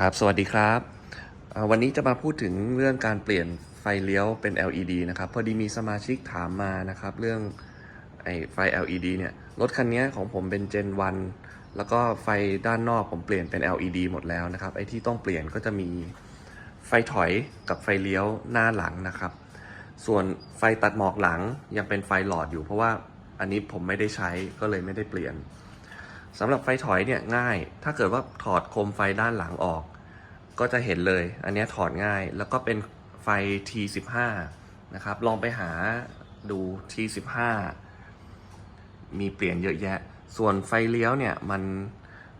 ครับ สวัสดีครับ วันนี้จะมาพูดถึงเรื่องการเปลี่ยนไฟเลี้ยวเป็น LED นะครับ พอดีมีสมาชิกถามมานะครับ เรื่องไอ้ไฟ LED เนี่ย รถคันนี้ของผมเป็น Gen 1 แล้วก็ไฟด้านนอกผมเปลี่ยนเป็น LED หมดแล้วนะครับ ไอ้ที่ต้องเปลี่ยนก็จะมีไฟถอยกับไฟเลี้ยวหน้าหลังนะครับ ส่วนไฟตัดหมอกหลังยังเป็นไฟหลอดอยู่ เพราะว่าอันนี้ผมไม่ได้ใช้ก็เลยไม่ได้เปลี่ยน สำหรับไฟถอยเนี่ยง่าย ถ้าเกิดว่าถอดโคมไฟด้านหลังออก ก็จะเห็นเลย อันนี้ถอดง่าย แล้วก็เป็นไฟ T15 นะครับ ลองไปหาดู T15 มีเปลี่ยนเยอะแยะ ส่วนไฟเลี้ยวเนี่ยมัน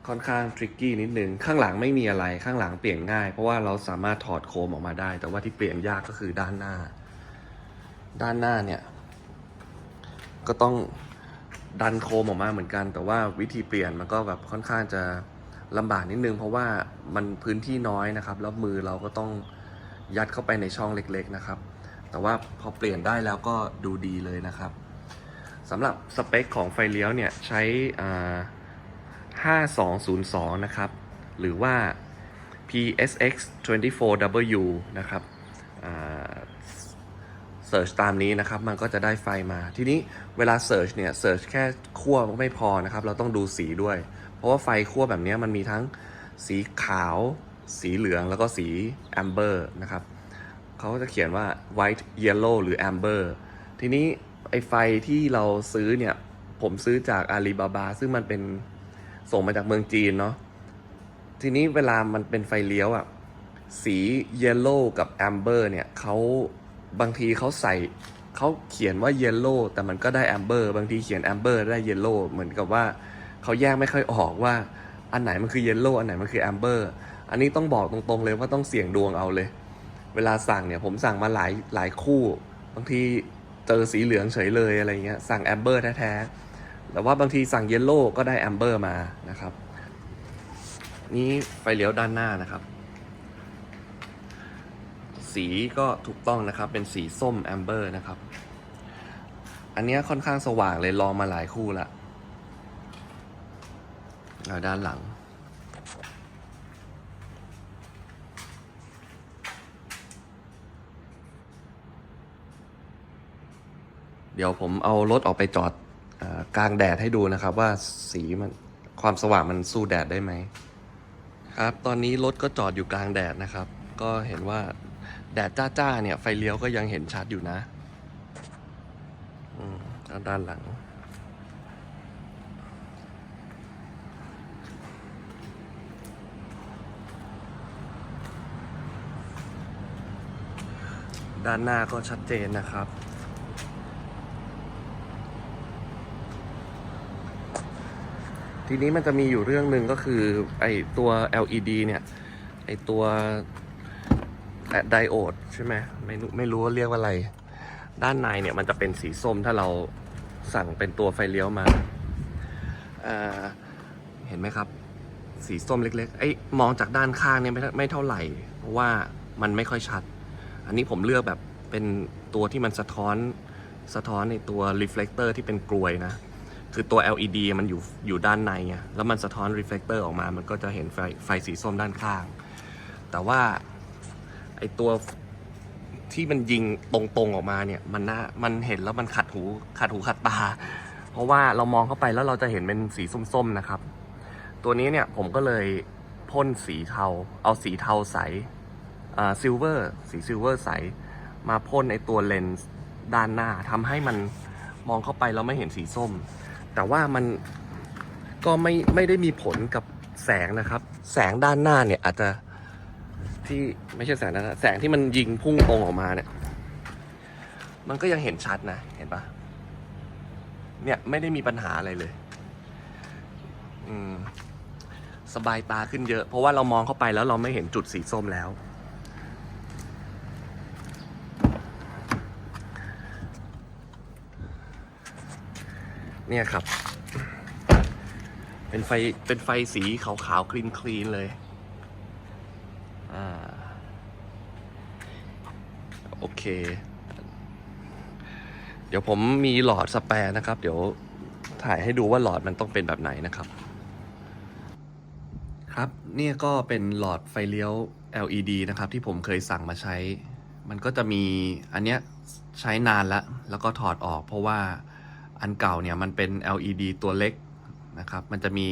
ค่อนข้างทริกกี้นิดนึง ข้างหลังไม่มีอะไร ข้างหลังเปลี่ยนง่าย เพราะว่าเราสามารถถอดโคมออกมาได้ แต่ว่าที่เปลี่ยนยากก็คือด้านหน้า ด้านหน้าเนี่ย ก็ต้อง ดันโคมออกมาเหมือนกัน แต่ว่าวิธีเปลี่ยนมันก็แบบค่อนข้างจะลำบากนิดนึง เพราะว่ามันพื้นที่น้อยนะครับ แล้วมือเราก็ต้องยัดเข้าไปในช่องเล็กๆนะครับ แต่ว่าพอเปลี่ยนได้แล้วก็ดูดีเลยนะครับสำหรับสเปคของไฟเลี้ยวเนี่ยใช้ 5202 นะครับ หรือว่า PSX 24W นะครับ สิร์ชตามนี้นะครับ มันก็จะได้ไฟมา ทีนี้เวลาเสิร์ชเนี่ยเสิร์ชแค่ขั้วไม่พอนะครับ เราต้องดูสีด้วย เพราะว่าไฟขั้วแบบนี้มันมีทั้งสีขาว สีเหลืองแล้วก็สีแอมเบอร์นะครับเขาก็จะเขียนว่า white yellow หรือ amber ทีนี้ไอไฟที่เราซื้อเนี่ย ผมซื้อจากอาลีบาบาซึ่งมันเป็นส่งมาจากเมืองจีนเนาะทีนี้เวลามันเป็นไฟเลี้ยวอะสีเยลโล่กับแอมเบอร์เนี่ยเขา บางทีเขาใส่เขาเขียนว่าเยลโล่แต่มันก็ได้แอมเบอร์บางทีเขียนแอมเบอร์ได้เยลโล่เหมือนกับว่าเขาแยกไม่ค่อยออกว่าอันไหนมันคือเยลโล่อันไหนมันคือแอมเบอร์อันนี้ต้องบอกตรงๆเลยว่าต้องเสี่ยงดวงเอาเลย เวลาสั่งเนี่ยผมสั่งมาหลายหลายคู่ บางทีเจอสีเหลืองเฉยเลยอะไรเงี้ยสั่งแอมเบอร์แท้ๆแต่ว่าบางทีสั่งเยลโล่ก็ได้แอมเบอร์มานะครับ นี่ไฟเลี้ยวด้านหน้านะครับ สีก็ถูกต้องนะครับ เป็นสีส้มแอมเบอร์นะครับ อันนี้ค่อนข้างสว่างเลยลองมาหลายคู่ละแล้วด้านหลัง เดี๋ยวผมเอารถออกไปจอดอกลางแดดให้ดูนะครับว่าสีมันความสว่างมันสู้แดดได้ไหมครับ ตอนนี้รถก็จอดอยู่กลางแดดนะครับ ก็เห็นว่า แดดจ้าๆเนี่ยไฟเลี้ยวก็ยังเห็นชัดอยู่นะอืมแล้วด้านหลัง ด้านหน้าก็ชัดเจนนะครับทีนี้มันจะมีอยู่เรื่องหนึ่งก็คือไอตัว LED เนี่ย ไอตัว ไดโอดใช่ไหมไม่รู้ไม่รู้ว่าเรียกว่าอะไร ด้านในเนี่ยมันจะเป็นสีส้มถ้าเราสั่งเป็นตัวไฟเลี้ยวมาเห็นไหมครับ สีส้มเล็กๆไอ้มองจากด้านข้างเนี่ยไม่ไม่เท่าไหร่ เพราะว่ามันไม่ค่อยชัด อันนี้ผมเลือกแบบเป็นตัวที่มันสะท้อนสะท้อนในตัวรีเฟล e เตอร์ที่เป็นกลวยนะ คือตัว LED มันอยู่อยู่ด้านในไงแล้วมันสะท้อนรีเฟล e เตอร์ออกมา มันก็จะเห็นไฟไฟสีส้มด้านข้าง แต่ว่า ไอตัวที่มันยิงตรงๆออกมาเนี่ย มันน่ามันเห็นแล้วมันขัดหูขัดหูขัดตา เพราะว่าเรามองเข้าไปแล้วเราจะเห็นเป็นสีส้มๆนะครับ ตัวนี้เนี่ยผมก็เลยพ่นสีเทา เอาสีเทาใสอ่าซิลเวอร์สีซิลเวอร์ใส มาพ่นไอตัวเลนส์ด้านหน้าทำให้มันมองเข้าไปแล้วไม่เห็นสีส้ม แต่ว่ามันก็ไม่ไม่ได้มีผลกับแสงนะครับ แสงด้านหน้าเนี่ยอาจจะ ที่ไม่ใช่แสงนหน้าแสงที่มันยิงพุ่งตรงออกมาเนี่ย มันก็ยังเห็นชัดนะ เห็นปะเนี่ยไม่ได้มีปัญหาอะไรเลย อืม สบายตาขึ้นเยอะ เพราะว่าเรามองเข้าไปแล้วเราไม่เห็นจุดสีส้มแล้ว เนี่ยครับ เป็นไฟ เป็นไฟสีขาวๆ คลีนคลีนเลย อ่า โอ เคเดี๋ยวผมมีหลอดสแปร์นะครับ เดี๋ยวถ่ายให้ดูว่าหลอดมันต้องเป็นแบบไหนนะครับ ครับเนี่ยก็เป็นหลอดไฟเลี้ยว LED นะครับ ที่ผมเคยสั่งมาใช้ มันก็จะมีอันเนี้ยใช้นานแล้วแล้วก็ถอดออก เพราะว่าอันเก่าเนี่ยมันเป็น LED ตัวเล็กนะครับ มันจะมี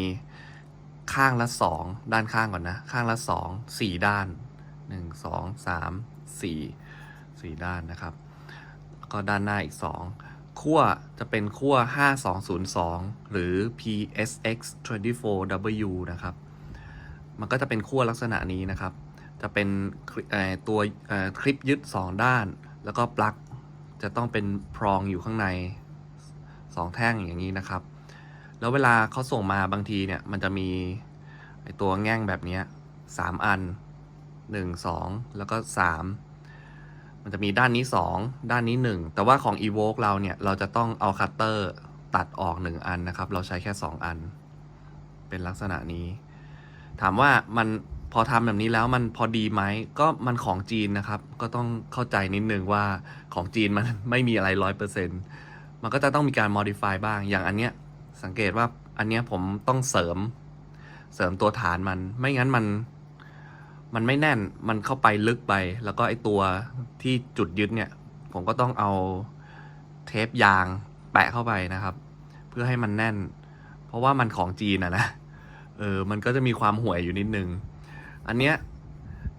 ข้างละสองด้านข้างก่อนนะ ข้างละสองสี่ด้านหนึ่งส องสามสี่สี่ด้านนะครับ ก็ด้านหน้าอีกสองขั้วจะเป็นขั้ว 5202 หรือ PSX 24W นะครับ มันก็จะเป็นขั้วลักษณะนี้นะครับ จะเป็นตัวคลิปยึด 2 ด้าน แล้วก็ปลั๊กจะต้องเป็นพรองอยู่ข้างใน 2 แท่งอย่างนี้นะครับ แล้วเวลาเขาส่งมาบางทีเนี่ย มันจะมีตัวแง่งแบบนี้ยสามอัน 1 2 แล้วก็ 3 มันจะมีด้านนี้ 2 ด้านนี้ 1 แต่ว่าของ Evoke เราเนี่ย เราจะต้องเอาคัตเตอร์ตัดออก 1 อันนะครับ เราใช้แค่ 2 อัน เป็นลักษณะนี้ ถามว่ามันพอทำแบบนี้แล้วมันพอดีไหม ก็มันของจีนนะครับ ก็ต้องเข้าใจนิดนึงว่าของจีนมันไม่มีอะไรร้อยเปอร์เซ็นมันก็จะต้องมีการ modify บ้าง อย่างอันเนี้ยสังเกตว่าอันเนี้ยผมต้องเสริม เสริมตัวฐานมัน ไม่งั้นมัน มันไม่แน่นมันเข้าไปลึกไป แล้วก็ไอตัวที่จุดยึดเนี่ย ผมก็ต้องเอาเทปยางแปะเข้าไปนะครับ เพื่อให้มันแน่น เพราะว่ามันของจีนอะนะเออมันก็จะมีความห่วยอยู่นิดนึง อันเนี้ย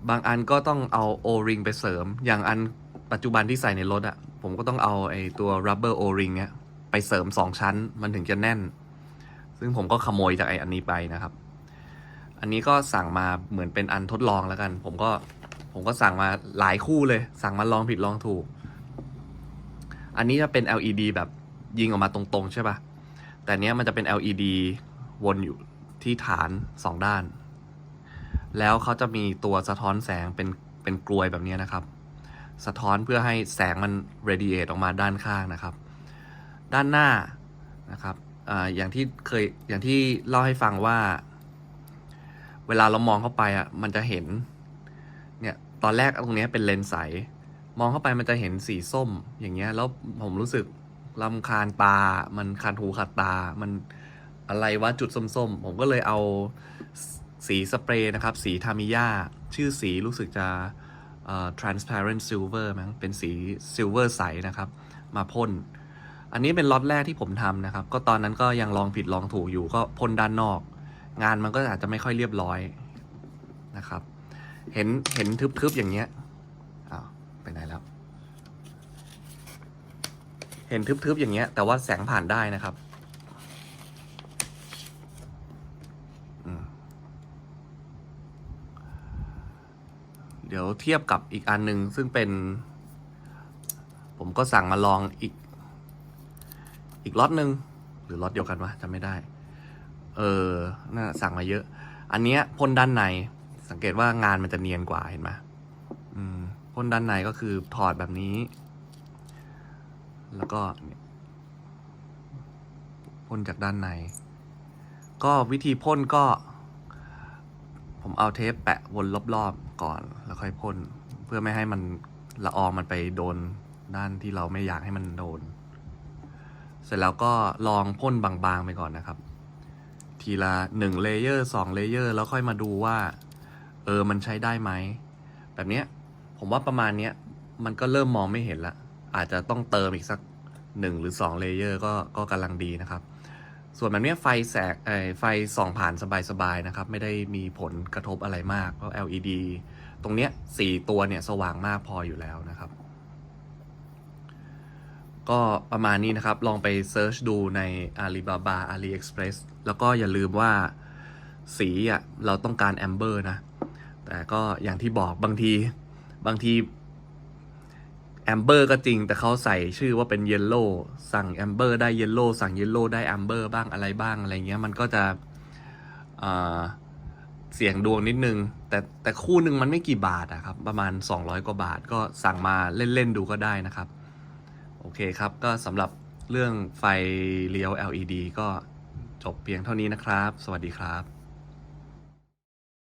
บางอันก็ต้องเอาโอริงไปเสริม อย่างอันปัจจุบันที่ใส่ในรถอะผมก็ต้องเอาไอ้ตัว rubber o-ring เนี้ยไปเสริมสองชั้นมันถึงจะแน่น ซึ่งผมก็ขโมยจากไอ้อันนี้ไปนะครับ อันนี้ก็สั่งมาเหมือนเป็นอันทดลองแล้วกัน ผมก็ผมก็สั่งมาหลายคู่เลย สั่งมาลองผิดลองถูก อันนี้จะเป็น LED แบบยิงออกมาตรงๆ ใช่ปะ่ะ แต่เนี้ยมันจะเป็น LED วนอยู่ที่ฐานสองด้าน แล้วเขาจะมีตัวสะท้อนแสงเป็นเป็นกลวยแบบนี้นะครับ สะท้อนเพื่อให้แสงมัน radiate ออกมาด้านข้างนะครับ ด้านหน้านะครับออย่างที่เคยอย่างที่เล่าให้ฟังว่า เวลาเรามองเข้าไปอะ มันจะเห็น เนี่ย ตอนแรกตรงนี้เป็นเลนส์ใส มองเข้าไปมันจะเห็นสีส้ม อย่างเงี้ย แล้วผมรู้สึกลำคาญตา มันคันหูขัดตา มันอะไรวะจุดส้มๆ ผมก็เลยเอาสีสเปรย์นะครับ สีทามิยาชื่อสีรู้สึกจะ transparent silver มั้งเป็นสี silver ใสนะครับ มาพ่น อันนี้เป็นล็อตแรกที่ผมทำนะครับ ก็ตอนนั้นก็ยังลองผิดลองถูกอยู่ก็พ่นด้านนอก งานมันก็อาจจะไม่ค่อยเรียบร้อยนะครับ เห็นเห็นทึบๆอย่างเงี้ยอ้าวไปไหนแล้ว เห็นทึบๆอย่างเงี้ย แต่ว่าแสงผ่านได้นะครับเดี๋ยวเทียบกับอีกอันหนึ่งซึ่งเป็น ผมก็สั่งมาลองอีก อีกล็อตหนึ่งหรือล็อตเดียวกันวะจำไม่ได้ เออน่าสั่งมาเยอะ อันเนี้ยพ่นด้านใน สังเกตว่างานมันจะเนียนกว่าเห็นไหมอืมพ่นด้านในก็คือถอดแบบนี้ แล้วก็พ่นจากด้านใน ก็วิธีพ่นก็ ผมเอาเทปแปะวนรอบๆก่อน แล้วค่อยพ่นเพื่อไม่ให้มันละอองมันไปโดนด้านที่เราไม่อยากให้มันโดน เสร็จแล้วก็ลองพ่นบางๆไปก่อนนะครับ ทีละหนึ่งเลเยอร์สองเลเยอร์แล้วค่อยมาดูว่า เออมันใช้ได้ไหม แบบเนี้ยผมว่าประมาณเนี้ยมันก็เริ่มมองไม่เห็นละ อาจจะต้องเติมอีกสักหนึ่งหรือสองเลเยอร์ก็ก็กำลังดีนะครับ ส่วนแบบเนี้ยไฟแสกเอไฟส่องผ่านสบายๆนะครับ ไม่ได้มีผลกระทบอะไรมากเพราะ LED ตรงเนี้ยสี่ตัวเนี่ยสว่างมากพออยู่แล้วนะครับ ก็ประมาณนี้นะครับ ลองไปเซิร์ชดูใน Alibaba AliExpress แล้วก็อย่าลืมว่าสีอะเราต้องการแอมเบอร์นะ แต่ก็อย่างที่บอกบางทีบางทีแอมเบอร์ก็จริง แต่เขาใส่ชื่อว่าเป็นเยลโล่สั่งแอมเบอร์ได้เยลโล่สั่งเยลโล่ได้แอมเบอร์บ้างอะไรบ้างอะไรเงี้ยมันก็จะเสี่ยงดวงนิดนึง แต่แต่คู่หนึ่งมันไม่กี่บาทอะครับ ประมาณ 200 กว่าบาทก็สั่งมาเล่น ๆ ดูก็ได้นะครับ โอเคครับ ก็สำหรับเรื่องไฟเลี้ยว LED ก็จบเพียงเท่านี้นะครับ สวัสดีครับ